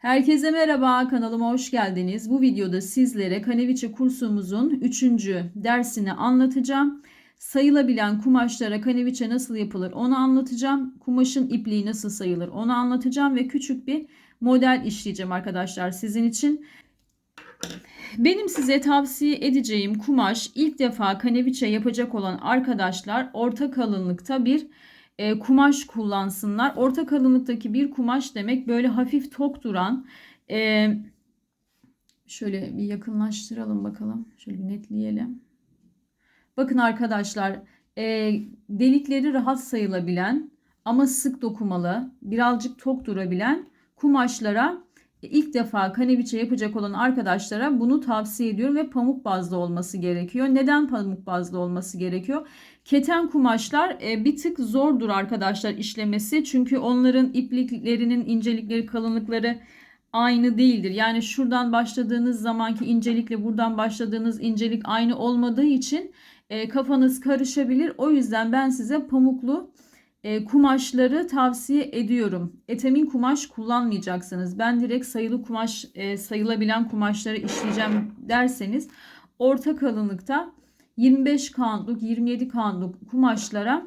Herkese merhaba, kanalıma hoş geldiniz. Bu videoda sizlere kaneviçe kursumuzun 3. dersini anlatacağım. Sayılabilen kumaşlara kaneviçe nasıl yapılır onu anlatacağım. Kumaşın ipliği nasıl sayılır onu anlatacağım ve küçük bir model işleyeceğim arkadaşlar sizin için. Benim size tavsiye edeceğim kumaş ilk defa kaneviçe yapacak olan arkadaşlar orta kalınlıkta bir e, kumaş kullansınlar. Orta kalınlıktaki bir kumaş demek böyle hafif tok duran e, şöyle bir yakınlaştıralım bakalım. Şöyle bir netleyelim. Bakın arkadaşlar e, delikleri rahat sayılabilen ama sık dokumalı birazcık tok durabilen kumaşlara ilk defa kaneviçe yapacak olan arkadaşlara bunu tavsiye ediyorum ve pamuk bazlı olması gerekiyor. Neden pamuk bazlı olması gerekiyor? Keten kumaşlar e, bir tık zordur arkadaşlar işlemesi. Çünkü onların ipliklerinin incelikleri, kalınlıkları aynı değildir. Yani şuradan başladığınız zamanki incelikle buradan başladığınız incelik aynı olmadığı için e, kafanız karışabilir. O yüzden ben size pamuklu e, kumaşları tavsiye ediyorum. Etemin kumaş kullanmayacaksınız. Ben direkt sayılı kumaş, e, sayılabilen kumaşları işleyeceğim derseniz orta kalınlıkta 25 kantluk, 27 kantluk kumaşlara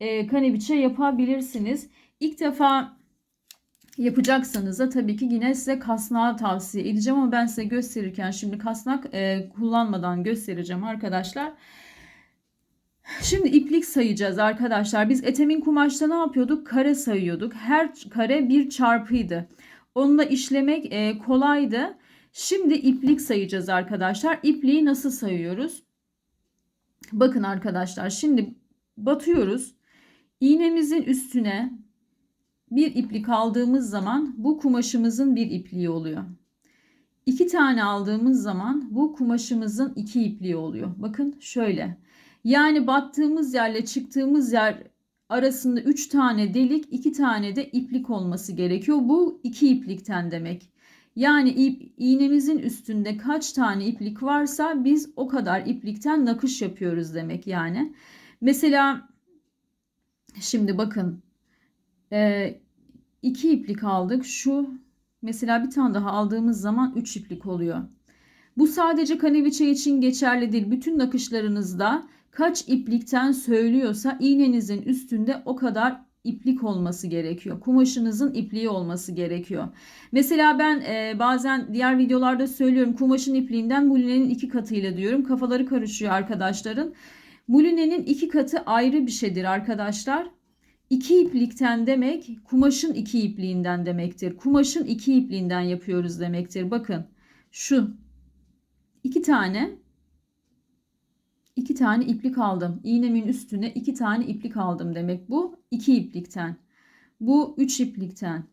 e, kaneviçe yapabilirsiniz. İlk defa yapacaksanız da tabii ki yine size kasnağı tavsiye edeceğim ama ben size gösterirken şimdi kasnak e, kullanmadan göstereceğim arkadaşlar. Şimdi iplik sayacağız arkadaşlar. Biz etemin kumaşta ne yapıyorduk? Kare sayıyorduk. Her kare bir çarpıydı. Onunla işlemek e, kolaydı. Şimdi iplik sayacağız arkadaşlar. İpliği nasıl sayıyoruz? Bakın arkadaşlar şimdi batıyoruz. İğnemizin üstüne bir iplik aldığımız zaman bu kumaşımızın bir ipliği oluyor. İki tane aldığımız zaman bu kumaşımızın iki ipliği oluyor. Bakın şöyle. Yani battığımız yerle çıktığımız yer arasında 3 tane delik, 2 tane de iplik olması gerekiyor. Bu 2 iplikten demek. Yani ip, iğnemizin üstünde kaç tane iplik varsa biz o kadar iplikten nakış yapıyoruz demek yani. Mesela şimdi bakın e, iki iplik aldık. Şu mesela bir tane daha aldığımız zaman 3 iplik oluyor. Bu sadece kaneviçe için geçerli değil. Bütün nakışlarınızda kaç iplikten söylüyorsa iğnenizin üstünde o kadar iplik olması gerekiyor. Kumaşınızın ipliği olması gerekiyor. Mesela ben e, bazen diğer videolarda söylüyorum kumaşın ipliğinden mulinenin iki katıyla diyorum. Kafaları karışıyor arkadaşların. Mulinenin iki katı ayrı bir şeydir arkadaşlar. İki iplikten demek kumaşın iki ipliğinden demektir. Kumaşın iki ipliğinden yapıyoruz demektir. Bakın şu iki tane iki tane iplik aldım. İğnemin üstüne iki tane iplik aldım demek. Bu iki iplikten. Bu üç iplikten.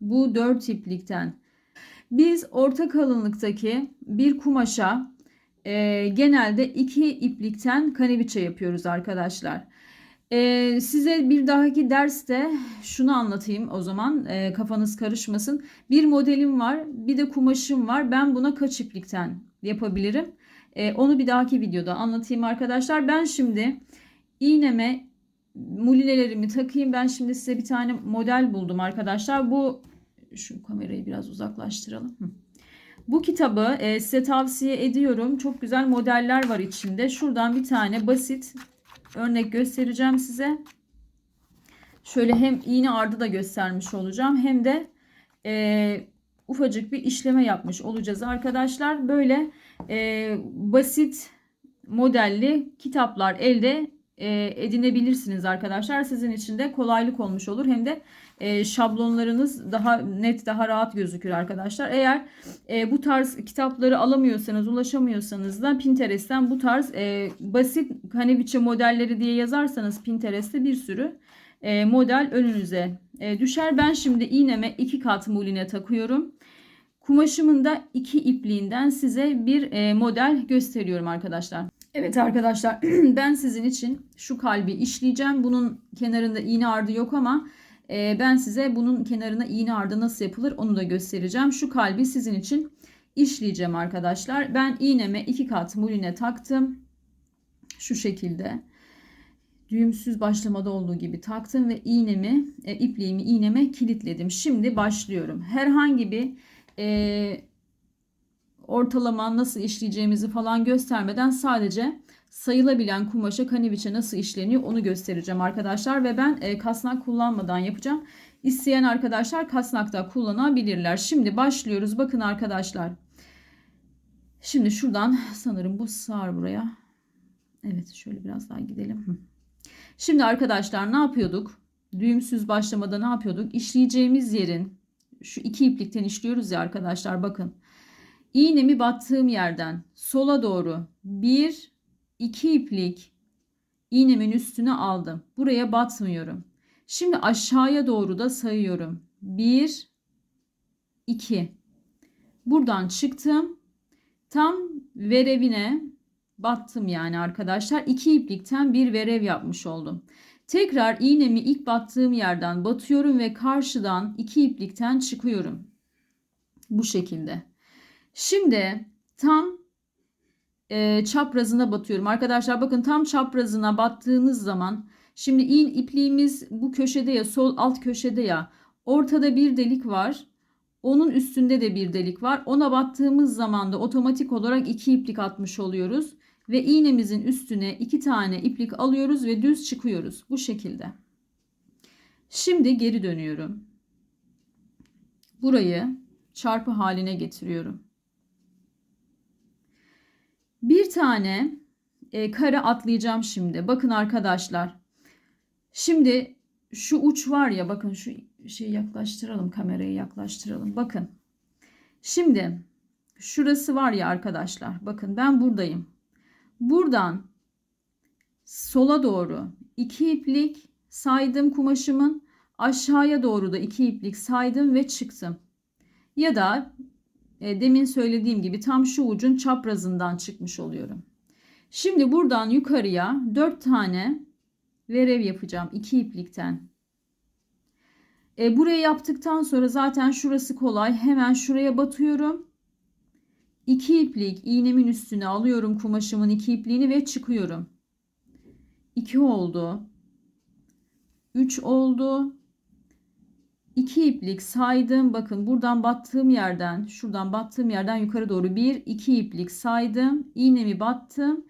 Bu dört iplikten. Biz orta kalınlıktaki bir kumaşa e, genelde iki iplikten kaneviçe yapıyoruz arkadaşlar. E, size bir dahaki derste şunu anlatayım o zaman e, kafanız karışmasın. Bir modelim var bir de kumaşım var. Ben buna kaç iplikten yapabilirim? E, onu bir dahaki videoda anlatayım arkadaşlar. Ben şimdi iğneme mulinelerimi takayım. Ben şimdi size bir tane model buldum arkadaşlar. Bu şu kamerayı biraz uzaklaştıralım. Bu kitabı e, size tavsiye ediyorum. Çok güzel modeller var içinde. Şuradan bir tane basit örnek göstereceğim size. Şöyle hem iğne ardı da göstermiş olacağım. Hem de e, ufacık bir işleme yapmış olacağız arkadaşlar. Böyle e, basit modelli kitaplar elde e, edinebilirsiniz arkadaşlar. Sizin için de kolaylık olmuş olur. Hem de e, şablonlarınız daha net, daha rahat gözükür arkadaşlar. Eğer e, bu tarz kitapları alamıyorsanız, ulaşamıyorsanız da Pinterest'ten bu tarz e, basit kaneviçe modelleri diye yazarsanız Pinterest'te bir sürü e, model önünüze e, düşer. Ben şimdi iğneme iki kat muline takıyorum. Kumaşımın da iki ipliğinden size bir e, model gösteriyorum arkadaşlar. Evet arkadaşlar ben sizin için şu kalbi işleyeceğim. Bunun kenarında iğne ardı yok ama e, ben size bunun kenarına iğne ardı nasıl yapılır onu da göstereceğim. Şu kalbi sizin için işleyeceğim arkadaşlar. Ben iğneme iki kat muline taktım. Şu şekilde düğümsüz başlamada olduğu gibi taktım ve iğnemi, e, ipliğimi iğneme kilitledim. Şimdi başlıyorum. Herhangi bir e, ortalama nasıl işleyeceğimizi falan göstermeden sadece sayılabilen kumaşa kaniviçe nasıl işleniyor onu göstereceğim arkadaşlar ve ben e, kasnak kullanmadan yapacağım. İsteyen arkadaşlar kasnakta kullanabilirler. Şimdi başlıyoruz. Bakın arkadaşlar. Şimdi şuradan sanırım bu sığar buraya. Evet şöyle biraz daha gidelim. Şimdi arkadaşlar ne yapıyorduk? Düğümsüz başlamada ne yapıyorduk? İşleyeceğimiz yerin şu iki iplikten işliyoruz ya arkadaşlar bakın. İğnemi battığım yerden sola doğru bir iki iplik iğnemin üstüne aldım. Buraya batmıyorum. Şimdi aşağıya doğru da sayıyorum. 1 2 Buradan çıktım. Tam verevine battım yani arkadaşlar. İki iplikten bir verev yapmış oldum. Tekrar iğnemi ilk battığım yerden batıyorum ve karşıdan iki iplikten çıkıyorum. Bu şekilde. Şimdi tam e, çaprazına batıyorum. Arkadaşlar bakın tam çaprazına battığınız zaman şimdi in ipliğimiz bu köşede ya sol alt köşede ya ortada bir delik var. Onun üstünde de bir delik var. Ona battığımız zaman da otomatik olarak iki iplik atmış oluyoruz. Ve iğnemizin üstüne iki tane iplik alıyoruz ve düz çıkıyoruz. Bu şekilde. Şimdi geri dönüyorum. Burayı çarpı haline getiriyorum. Bir tane e, kare atlayacağım şimdi. Bakın arkadaşlar. Şimdi şu uç var ya bakın şu şeyi yaklaştıralım kamerayı yaklaştıralım. Bakın. Şimdi şurası var ya arkadaşlar. Bakın ben buradayım. Buradan sola doğru iki iplik saydım kumaşımın. Aşağıya doğru da iki iplik saydım ve çıktım. Ya da e, demin söylediğim gibi tam şu ucun çaprazından çıkmış oluyorum. Şimdi buradan yukarıya 4 tane verev yapacağım iki iplikten. E, burayı yaptıktan sonra zaten şurası kolay. Hemen şuraya batıyorum. 2 iplik iğnemin üstüne alıyorum kumaşımın iki ipliğini ve çıkıyorum. 2 oldu. 3 oldu. 2 iplik saydım. Bakın buradan battığım yerden, şuradan battığım yerden yukarı doğru 1 2 iplik saydım. İğnemi battım.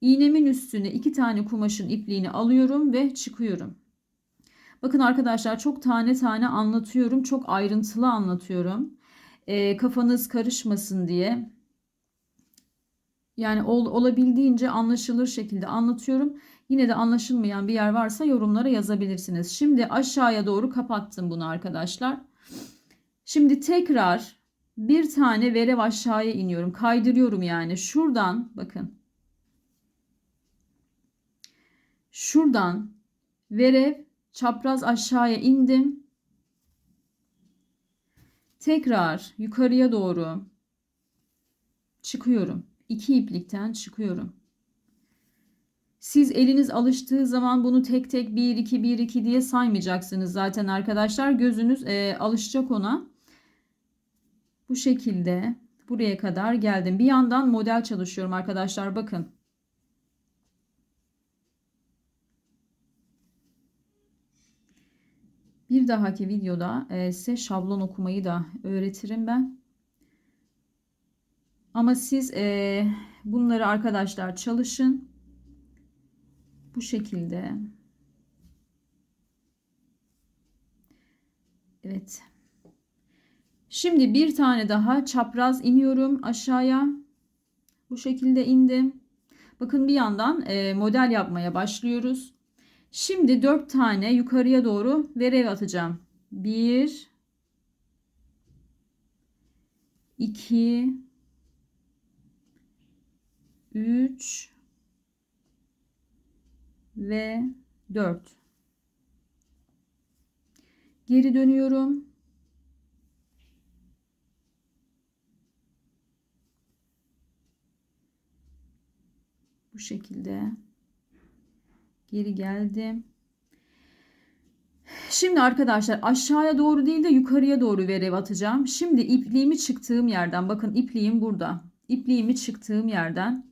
İğnemin üstüne iki tane kumaşın ipliğini alıyorum ve çıkıyorum. Bakın arkadaşlar çok tane tane anlatıyorum. Çok ayrıntılı anlatıyorum. E, kafanız karışmasın diye. Yani ol, olabildiğince anlaşılır şekilde anlatıyorum. Yine de anlaşılmayan bir yer varsa yorumlara yazabilirsiniz. Şimdi aşağıya doğru kapattım bunu arkadaşlar. Şimdi tekrar bir tane verev aşağıya iniyorum. Kaydırıyorum yani. Şuradan bakın. Şuradan verev çapraz aşağıya indim. Tekrar yukarıya doğru çıkıyorum. İki iplikten çıkıyorum. Siz eliniz alıştığı zaman bunu tek tek 1 2 1 2 diye saymayacaksınız zaten arkadaşlar. Gözünüz e, alışacak ona. Bu şekilde buraya kadar geldim. Bir yandan model çalışıyorum arkadaşlar bakın. Bir dahaki videoda e, size şablon okumayı da öğretirim ben. Ama siz e, bunları arkadaşlar çalışın. Bu şekilde. Evet. Şimdi bir tane daha çapraz iniyorum aşağıya. Bu şekilde indim. Bakın bir yandan e, model yapmaya başlıyoruz. Şimdi 4 tane yukarıya doğru verev atacağım. 1 2 3 ve 4. Geri dönüyorum. Bu şekilde geri geldim. Şimdi arkadaşlar aşağıya doğru değil de yukarıya doğru verev atacağım. Şimdi ipliğimi çıktığım yerden bakın ipliğim burada. İpliğimi çıktığım yerden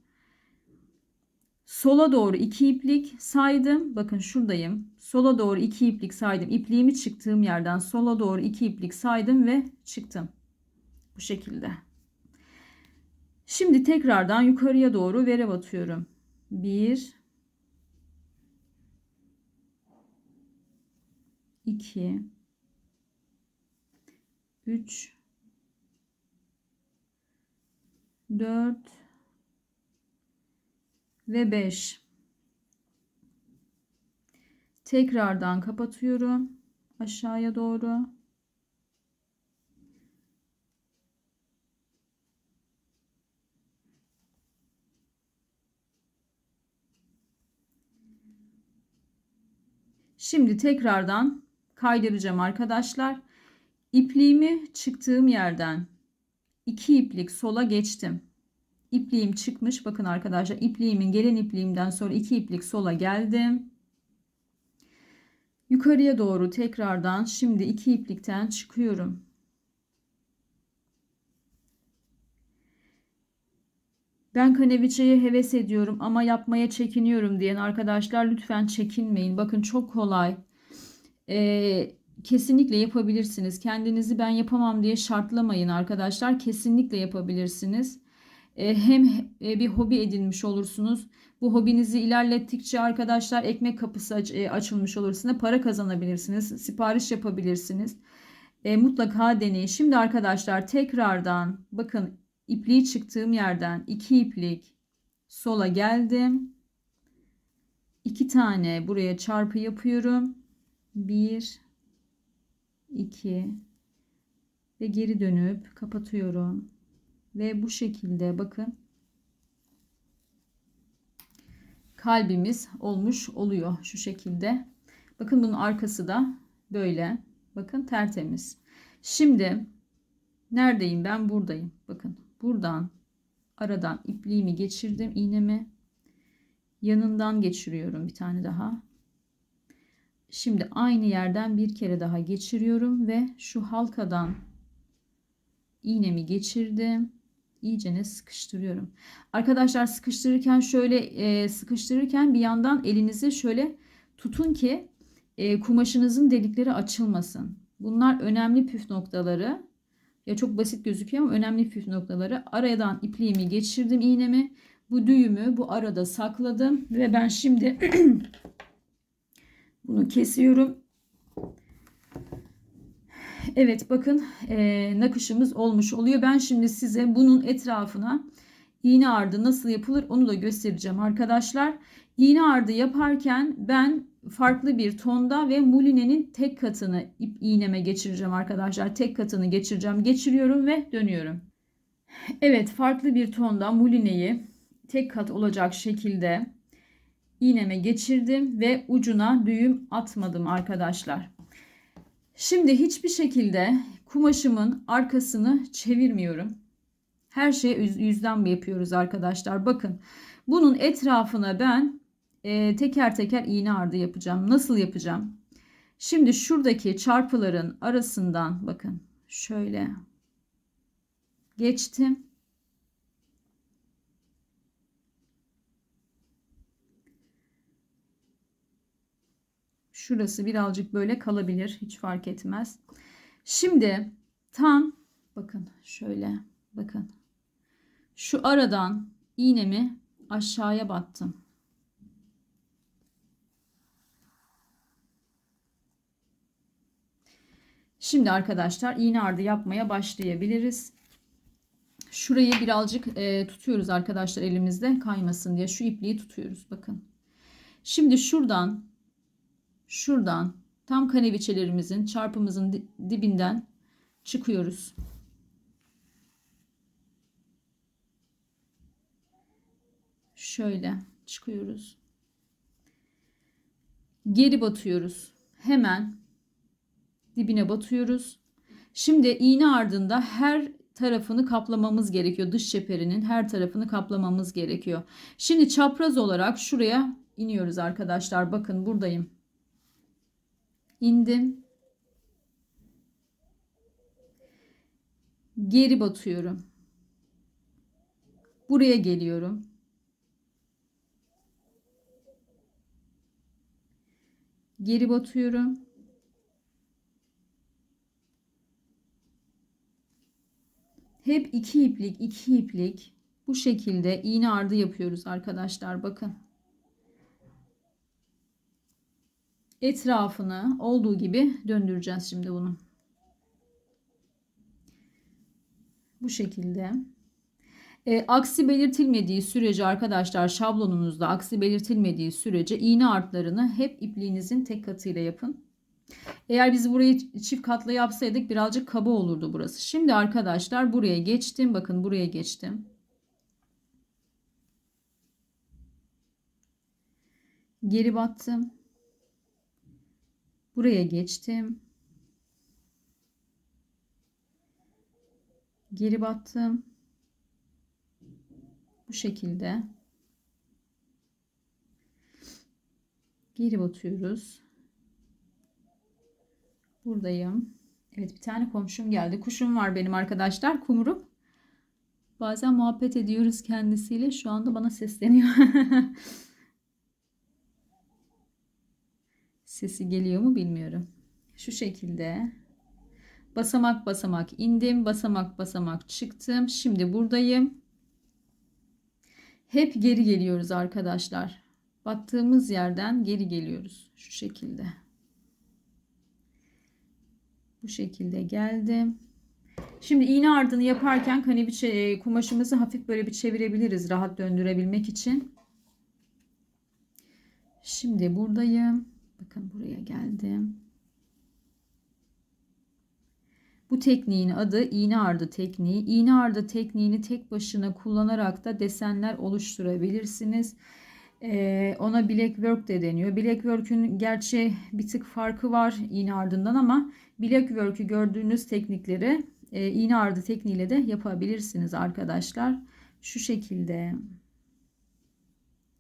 Sola doğru iki iplik saydım. Bakın şuradayım. Sola doğru iki iplik saydım. İpliğimi çıktığım yerden sola doğru iki iplik saydım ve çıktım. Bu şekilde. Şimdi tekrardan yukarıya doğru vere batıyorum. 1 2 3 4 ve 5 tekrardan kapatıyorum aşağıya doğru Şimdi tekrardan kaydıracağım arkadaşlar. İpliğimi çıktığım yerden iki iplik sola geçtim. İpliğim çıkmış. Bakın arkadaşlar ipliğimin gelen ipliğimden sonra iki iplik sola geldim. Yukarıya doğru tekrardan şimdi iki iplikten çıkıyorum. Ben kaneviçeyi heves ediyorum ama yapmaya çekiniyorum diyen arkadaşlar lütfen çekinmeyin. Bakın çok kolay. Ee, kesinlikle yapabilirsiniz. Kendinizi ben yapamam diye şartlamayın arkadaşlar. Kesinlikle yapabilirsiniz. Ee, hem e, bir hobi edinmiş olursunuz. Bu hobinizi ilerlettikçe arkadaşlar ekmek kapısı aç, e, açılmış olur. Size para kazanabilirsiniz. Sipariş yapabilirsiniz. E, mutlaka deneyin. Şimdi arkadaşlar tekrardan bakın ipliği çıktığım yerden iki iplik sola geldim. İki tane buraya çarpı yapıyorum. Bir, iki ve geri dönüp kapatıyorum. Ve bu şekilde bakın kalbimiz olmuş oluyor şu şekilde. Bakın bunun arkası da böyle. Bakın tertemiz. Şimdi neredeyim ben? Buradayım. Bakın buradan aradan ipliğimi geçirdim iğnemi. Yanından geçiriyorum bir tane daha. Şimdi aynı yerden bir kere daha geçiriyorum ve şu halkadan iğnemi geçirdim. İyicene sıkıştırıyorum. Arkadaşlar sıkıştırırken şöyle e, sıkıştırırken bir yandan elinizi şöyle tutun ki e, kumaşınızın delikleri açılmasın. Bunlar önemli püf noktaları. Ya çok basit gözüküyor ama önemli püf noktaları. Aradan ipliğimi geçirdim iğnemi. Bu düğümü bu arada sakladım ve ben şimdi bunu kesiyorum. Evet bakın e, nakışımız olmuş oluyor. Ben şimdi size bunun etrafına iğne ardı nasıl yapılır onu da göstereceğim arkadaşlar. İğne ardı yaparken ben farklı bir tonda ve mulinenin tek katını ip iğneme geçireceğim arkadaşlar. Tek katını geçireceğim. Geçiriyorum ve dönüyorum. Evet farklı bir tonda mulineyi tek kat olacak şekilde iğneme geçirdim ve ucuna düğüm atmadım arkadaşlar. Şimdi hiçbir şekilde kumaşımın arkasını çevirmiyorum. Her şeyi yüzden mi yapıyoruz arkadaşlar? Bakın bunun etrafına ben e, teker teker iğne ardı yapacağım. Nasıl yapacağım? Şimdi şuradaki çarpıların arasından bakın şöyle geçtim. Şurası birazcık böyle kalabilir. Hiç fark etmez. Şimdi tam bakın şöyle bakın. Şu aradan iğnemi aşağıya battım. Şimdi arkadaşlar iğne ardı yapmaya başlayabiliriz. Şurayı birazcık e, tutuyoruz arkadaşlar elimizde kaymasın diye. Şu ipliği tutuyoruz bakın. Şimdi şuradan şuradan tam kaneviçelerimizin çarpımızın dibinden çıkıyoruz. Şöyle çıkıyoruz. Geri batıyoruz. Hemen dibine batıyoruz. Şimdi iğne ardında her tarafını kaplamamız gerekiyor. Dış çeperinin her tarafını kaplamamız gerekiyor. Şimdi çapraz olarak şuraya iniyoruz arkadaşlar. Bakın buradayım indim. Geri batıyorum. Buraya geliyorum. Geri batıyorum. Hep iki iplik, iki iplik bu şekilde iğne ardı yapıyoruz arkadaşlar. Bakın. Etrafını olduğu gibi döndüreceğiz şimdi bunu. Bu şekilde. E, aksi belirtilmediği sürece arkadaşlar şablonunuzda aksi belirtilmediği sürece iğne artlarını hep ipliğinizin tek katıyla yapın. Eğer biz burayı çift katlı yapsaydık birazcık kaba olurdu burası. Şimdi arkadaşlar buraya geçtim. Bakın buraya geçtim. Geri battım. Buraya geçtim. Geri battım. Bu şekilde. Geri batıyoruz. Buradayım. Evet bir tane komşum geldi. Kuşum var benim arkadaşlar. Kumurum. Bazen muhabbet ediyoruz kendisiyle. Şu anda bana sesleniyor. Sesi geliyor mu bilmiyorum. Şu şekilde. Basamak basamak indim. Basamak basamak çıktım. Şimdi buradayım. Hep geri geliyoruz arkadaşlar. Battığımız yerden geri geliyoruz. Şu şekilde. Bu şekilde geldim. Şimdi iğne ardını yaparken hani bir şey, kumaşımızı hafif böyle bir çevirebiliriz rahat döndürebilmek için. Şimdi buradayım. Bakın buraya geldim. Bu tekniğin adı iğne ardı tekniği. İğne ardı tekniğini tek başına kullanarak da desenler oluşturabilirsiniz. Ee, ona black work de deniyor. Black work'ün gerçi bir tık farkı var iğne ardından ama black work'ü gördüğünüz teknikleri e, iğne ardı tekniğiyle de yapabilirsiniz arkadaşlar. Şu şekilde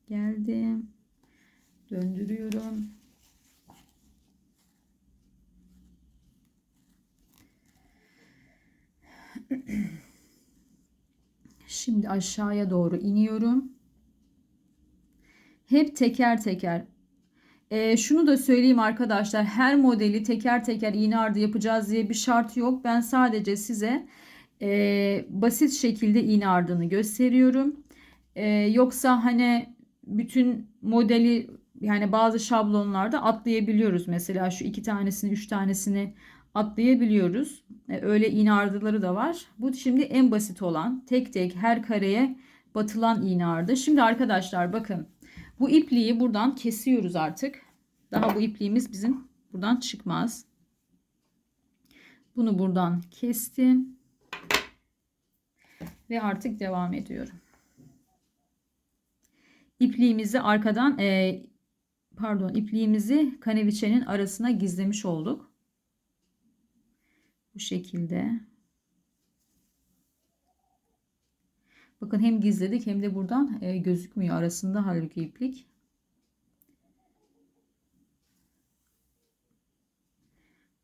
geldim. Döndürüyorum. Şimdi aşağıya doğru iniyorum. Hep teker teker. E, şunu da söyleyeyim arkadaşlar. Her modeli teker teker iğne ardı yapacağız diye bir şart yok. Ben sadece size e, basit şekilde iğne ardını gösteriyorum. E, yoksa hani bütün modeli yani bazı şablonlarda atlayabiliyoruz. Mesela şu iki tanesini, üç tanesini atlayabiliyoruz. E, öyle iğne ardıları da var. Bu şimdi en basit olan tek tek her kareye batılan iğne ardı. Şimdi arkadaşlar bakın bu ipliği buradan kesiyoruz artık. Daha bu ipliğimiz bizim buradan çıkmaz. Bunu buradan kestim. Ve artık devam ediyorum. İpliğimizi arkadan e, pardon ipliğimizi kaneviçenin arasına gizlemiş olduk. Bu şekilde. Bakın hem gizledik hem de buradan e, gözükmüyor arasında halbuki iplik.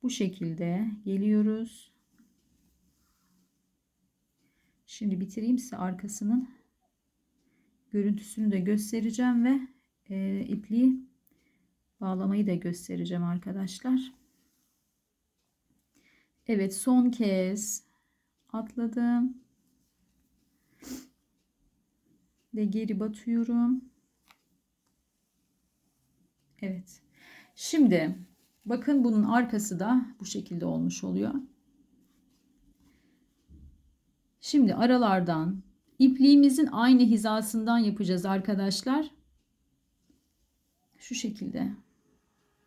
Bu şekilde geliyoruz. Şimdi bitireyim size arkasının görüntüsünü de göstereceğim ve e, ipliği bağlamayı da göstereceğim arkadaşlar. Evet son kez atladım. Ve geri batıyorum. Evet. Şimdi bakın bunun arkası da bu şekilde olmuş oluyor. Şimdi aralardan ipliğimizin aynı hizasından yapacağız arkadaşlar. Şu şekilde.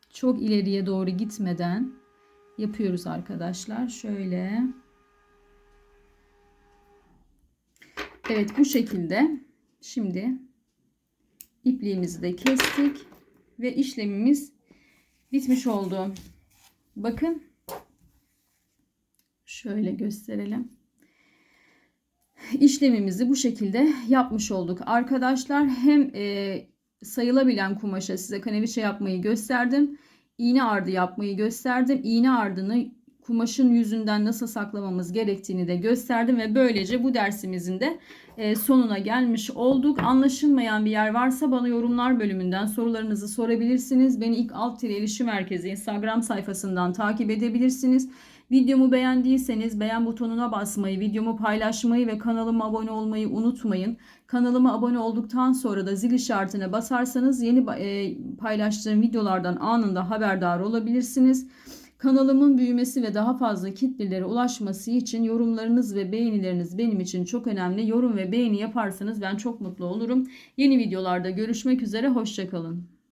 Çok ileriye doğru gitmeden yapıyoruz arkadaşlar. Şöyle. Evet bu şekilde. Şimdi ipliğimizi de kestik ve işlemimiz bitmiş oldu. Bakın. Şöyle gösterelim. İşlemimizi bu şekilde yapmış olduk. Arkadaşlar hem e, sayılabilen kumaşa size kaneviçe yapmayı gösterdim. İğne ardı yapmayı gösterdim. İğne ardını kumaşın yüzünden nasıl saklamamız gerektiğini de gösterdim ve böylece bu dersimizin de e, sonuna gelmiş olduk. Anlaşılmayan bir yer varsa bana yorumlar bölümünden sorularınızı sorabilirsiniz. Beni ilk alt tire ilişki merkezi Instagram sayfasından takip edebilirsiniz. Videomu beğendiyseniz beğen butonuna basmayı, videomu paylaşmayı ve kanalıma abone olmayı unutmayın. Kanalıma abone olduktan sonra da zil işaretine basarsanız yeni e, paylaştığım videolardan anında haberdar olabilirsiniz. Kanalımın büyümesi ve daha fazla kitlelere ulaşması için yorumlarınız ve beğenileriniz benim için çok önemli. Yorum ve beğeni yaparsanız ben çok mutlu olurum. Yeni videolarda görüşmek üzere, hoşçakalın.